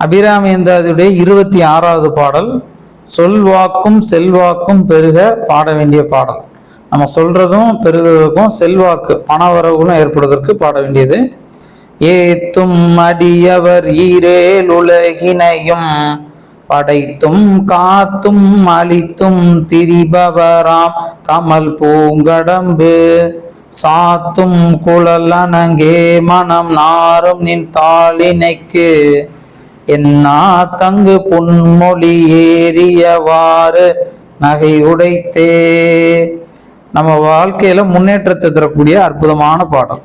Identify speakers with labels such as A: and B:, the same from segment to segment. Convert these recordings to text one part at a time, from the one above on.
A: அபிராமிந்தாஜியுடைய இருபத்தி ஆறாவது பாடல் சொல்வாக்கும் செல்வாக்கும் பெருக பாட வேண்டிய பாடல். நம்ம சொல்றதும் பெருகுவதற்கும் செல்வாக்கு பணவரவுகளும் ஏற்படுவதற்கு பாட வேண்டியது. ஏத்தும் அடியவர் ஈரேல் உலகினையும் படைத்தும் காத்தும் அழித்தும் திரிபவராம் கமல் பூங்கடம்பு. சாத்தும் குழல் அணங்கே மனம் நாரும் நின் தாளினைக்கு என்னா தங்கு புன்மொழி ஏறியவாறு நகை உடைத்தே நம்ம வாழ்க்கையில முன்னேற்றத்தை தரக்கூடிய அற்புதமான பாடல்.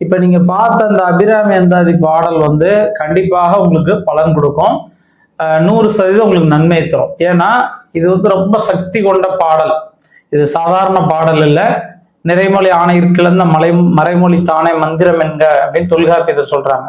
A: இப்ப நீங்க பார்த்த அந்த அபிராமி அந்தாதி பாடல் வந்து கண்டிப்பாக உங்களுக்கு பலன் கொடுக்கும். நூறு சதவீதம் உங்களுக்கு நன்மை தரும். ஏன்னா இது வந்து ரொம்ப சக்தி கொண்ட பாடல். இது சாதாரண பாடல் இல்லை. நிறைமொழி ஆணையிற்கிழந்த மலை மறைமொழி தானே மந்திரம் என்க அப்படின்னு தொல்காப்பியத்தை சொல்றாங்க.